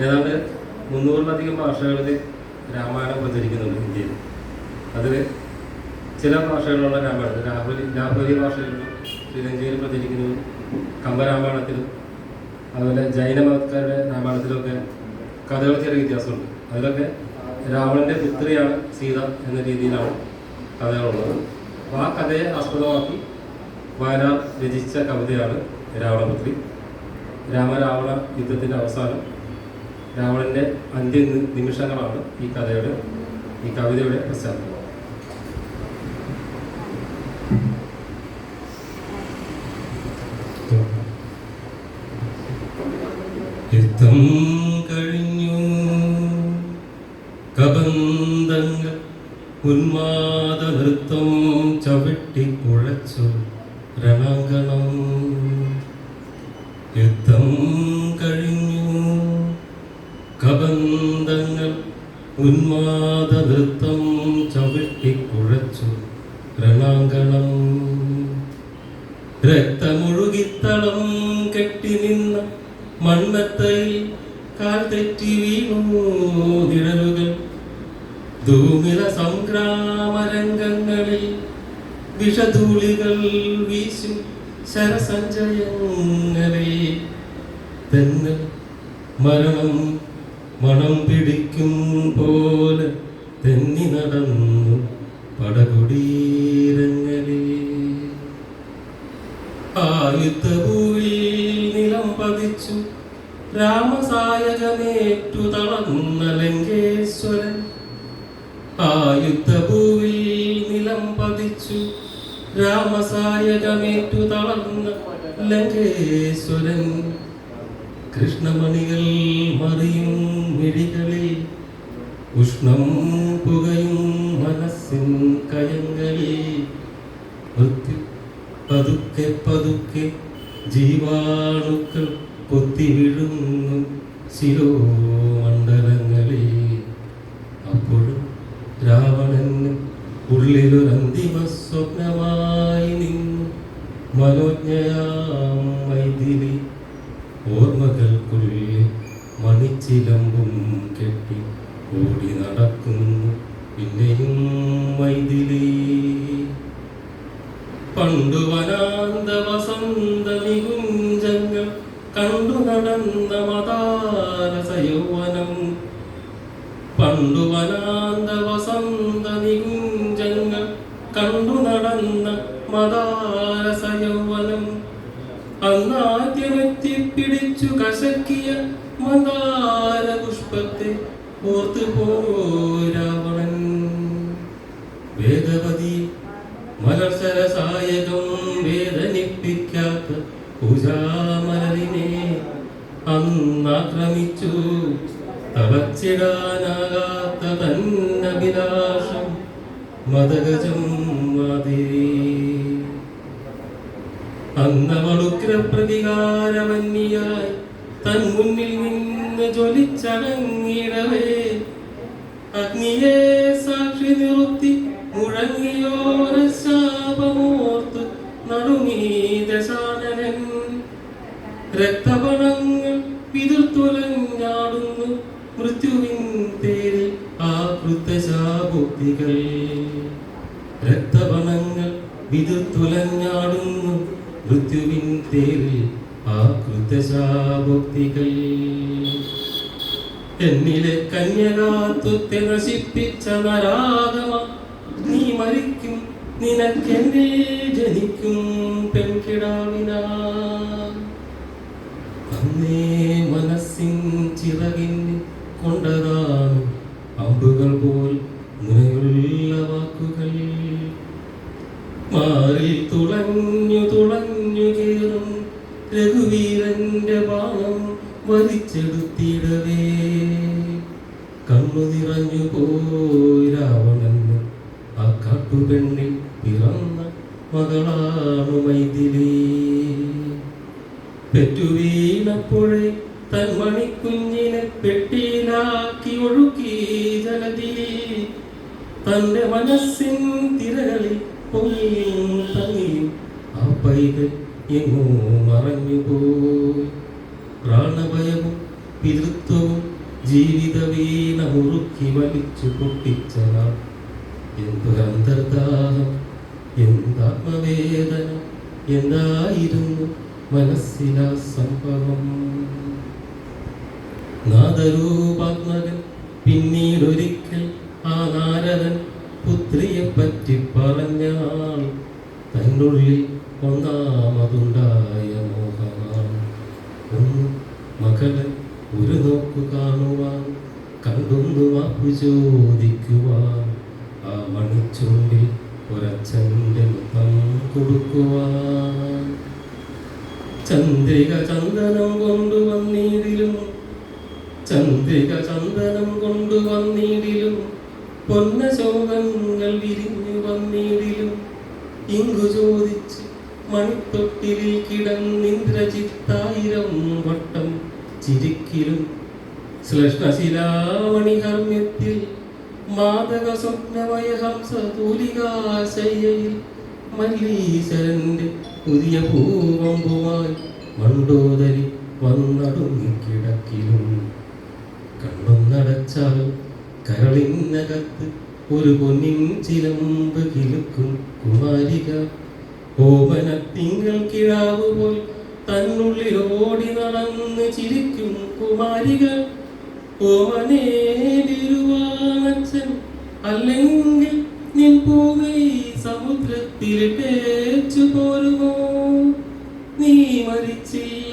ഏതാണ്ട് മുന്നൂറിലധികം ഭാഷകളിൽ രാമായണം പ്രചരിക്കുന്നുണ്ട് ഇന്ത്യയിൽ. അതിൽ ചില ഭാഷകളുള്ള രാമായണം രാഹുലി രാഹുലി ഭാഷകളിലും ശ്രീലങ്കയിൽ പ്രചരിക്കുന്നതും കമ്പരാമായണത്തിലും അതുപോലെ ജൈനമതക്കാരുടെ രാമായണത്തിലൊക്കെ കഥകൾ ചെറിയ വ്യത്യാസമുണ്ട്. അതിലൊക്കെ രാവണന്റെ പുത്രിയാണ് സീത എന്ന രീതിയിലാണ് കഥകളുള്ളത്. അപ്പോൾ ആ കഥയെ ആസ്പദമാക്കി വയനാട് രചിച്ച കവിതയാണ് രാവണപുത്രി. രാമരാവണ യുദ്ധത്തിന്റെ അവസാനം രാവണന്റെ അന്ത്യ നിമിഷങ്ങളാണ് ഈ കഥയുടെ ഈ കവിതയുടെ പശ്ചാത്തലം യുദ്ധം കഴിഞ്ഞു. കബന്ധങ്ങൾ ഉന്മാദ നൃത്തം ചവിട്ടി കുഴച്ചു രണാങ്കണം. യുദ്ധം ഉന്മാദ ചവിട്ടിക്കുഴച്ചു ചവിട്ടി കുഴച്ചു രണാങ്കണം. രക്തമൊഴുകിത്തളം കെട്ടി നിന്ന മൺമത്തയിൽ കാൽ തെറ്റി വീണു നിഴലുകൾ. ധൂമില സംഗ്രാമരംഗങ്ങളിൽ വിഷധൂളികൾ വീശും ശരസഞ്ചയങ്ങളെ തെന്നൽ മരണം മണം പിടിക്കും പോലെ തെന്നി നടന്നു പടകുടീരങ്ങളെ. ആയുധഭൂവിൽ നിലം പതിച്ചു രാമസായകമേറ്റു തളർന്ന ലങ്കേശ്വരൻ. ആയുധഭൂവിൽ നിലം പതിച്ചു രാമസായകമേറ്റു തളർന്ന ലങ്കേശ്വരൻ. കൃഷ്ണമണികൾ മറിയും വിഴികളിൽ ഉഷ്ണം പുകയും മനസ്സിൻ കയങ്ങളിൽ മൃത്യു പതുക്കെ പതുക്കെ ജീവാണുക്കൾ കൊത്തി വിഴുന്നു ശിരോമണ്ഡലങ്ങളിൽ അപ്പോഴും രാവണന് ഉള്ളിലൊരന്തിമ സ്വപ്നമായി നിന്നു. മനോജ്ഞയാം മൈഥിലി ഓർമ്മകൾക്കുള്ളിൽ മണിച്ചിലമ്പും കെട്ടി ഓടി നടക്കുന്നു. പിന്നെയും മൈഥിലി. പണ്ടു വനാന്ത വസന്ത നികുഞ്ചങ്ങൾ കണ്ടു നടന്ന മതാരസ യൗവനം പണ്ടു വനാന്ത പോരാവണൻ വേദവതി മലർസരസായകം വേദനിപ്പിക്കാത്ത പൂജാമലരിനെ അന്നാക്രമിച്ചു. തവച്ചിടാനാകാത്ത തന്നഭിലാഷം മതഗജം മാതിരി അന്നവളുഗ്ര പ്രതികാരമന്യായി തൻ മുന്നിൽ നിന്ന് ജ്വലിച്ചടങ്ങിടവേ അഗ്നിയെ സാക്ഷി നിർത്തി മുഴങ്ങിയോര ശാപമോർത്ത് നടുങ്ങി ദശാനനൻ രക്തപണങ്ങൾ പിതൃത്തുലഞ്ഞാടുന്നു മൃത്യുവിൻ തേരിൽ ആ കൃത്യശാബുദ്ധികൾ രക്തപണങ്ങൾ വിതുത്തുലഞ്ഞാടുന്നു മൃത്യുവിൻ തേരിൽ ആ കൃത്യശാഭുക്തികൾ എന്നിലെ കന്യകാത്തു നശിപ്പിച്ച നരാഗമ നീ മരിക്കും നിനക്കെന്നെ ജനിക്കും പെൺകിടാവിനാ. മനസ്സിൻ ചിറകിൻ കൊണ്ടതാണ് അമ്പുകൾ പോൽ നിറയുള്ള വാക്കുകൾ. മാറി തുളഞ്ഞു തുളഞ്ഞു രഘുവീരന്റെ ബാണം വലിച്ചെടുത്തിടവേ. കണ്ണു നിറഞ്ഞു പോയി രാവണന് ആ കാട്ടുപെണ്ണിൽ പിറന്ന മകളാണു മൈഥിലി. പെറ്റുവീണപ്പോഴേ തൻ മണിക്കുഞ്ഞിനെ പെട്ടിയിലാക്കി ഒഴുക്കി ജലതിലി തന്റെ മനസ്സിൻ തിരകളിൽ പൊങ്ങിയും തങ്ങിയും ആ പൈതൽ എങ്ങോ മറഞ്ഞു പോയി പ്രാണഭയവും പിതൃത്വവും ജീവിത വീണ മുറുക്കി വലിച്ചു പൊട്ടിച്ച എന്തു അന്തർദാഹം എന്താത്മവേദന എന്തായിരുന്നു മനസ്സിലാ സംഭവം നാദരൂപാത്മകൻ പിന്നീടൊരിക്കൽ ആ നാരദൻ പുത്രിയെ പറ്റി പറഞ്ഞാൽ തന്നുള്ളിൽ ഒന്നാമതുണ്ടായ മോഹമാണ്. മകളെ ഒരു നോക്കു കാണുവാൻ കണ്ടൊന്നു വാക്കു ചോദിക്കുവാൻ. ആ മണിച്ചുണ്ടിൽ ഒരച്ഛന്റെ മുഖം കൊടുക്കുവാൻ. ചന്ദ്രിക ചന്ദനം കൊണ്ടുവന്നീടിലും ചന്ദ്രിക ചന്ദനം കൊണ്ടുവന്നീടിലും പൊന്നശോകങ്ങൾ വിരിഞ്ഞു വന്നീടിലും ഇങ്ങു ചോദിച്ച് മണിത്തൊട്ടിലിൽ കിടന്നിന്ദ്രജിത്തായിരം വട്ടം ചിരിക്കിലും. ശ്ലേഷ്ണശിലാമണികർമ്മ്യത്തിൽ മാതക സ്വപ്നമയ ഹംസ തൂലികാശയ്യയിൽ മല്ലീശ്വരന്റെ പുതിയ പൂവമ്പുമായി മണ്ടോദരി വന്നടുങ്ങിക്കിടക്കിലും കണ്ണൊന്നടച്ചാൽ കരളിനകത്ത് ഒരു പൊന്നിൻ ചിലമ്പ് കിലുക്കും. കുമാരിക ഓമന തിങ്കൾ കിഴാവ് പോൽ തന്നുള്ളിൽ ഓടി നടന്ന് ചിരിക്കും കുമാരികൾ. ഓമനേ തിരുവാനച്ചൻ അല്ലെങ്കിൽ നിൻ പൂമി സമുദ്രത്തിലിട്ടേച്ചു പോരുമോ? നീ മരിച്ചില്ല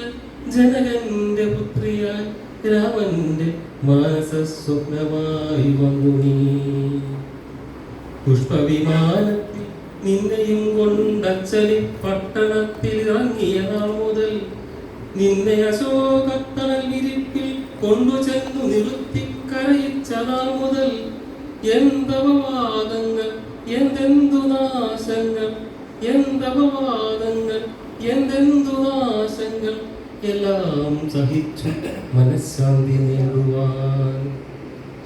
ജനകന്റെ പുത്രിയായി രാമന്റെ മാനസ സ്വപ്നമായി വന്നു നീ. പുഷ്പവിമാനത്തിൽ നിന്നെയും കൊണ്ടച്ചലി പട്ടണത്തിൽ ഇറങ്ങിയ മുതൽ നിന്നെ അശോകത്തണൽ വിരിപ്പിൽ കൊണ്ടുചെന്നു നിർത്തി കരയിച്ച നാൾ മുതൽ എന്തവവാദങ്ങൾ എന്തെന്തു നാശങ്ങൾ എന്തവവാദങ്ങൾ എന്തെന്തു നാശങ്ങൾ എല്ലാം സഹിച്ചു മനഃശാന്തി നേടുവാൻ.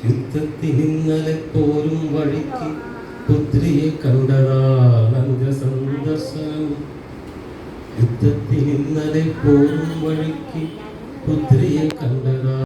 യുദ്ധത്തിൽ ഇന്നലെ പോരും വഴിക്ക് പുത്രിയെ കണ്ടതാണ് സന്ദർശനം യുദ്ധത്തിന് ഇന്നലെ പോരും വഴിക്ക് പുത്രിയെ കണ്ടതാ.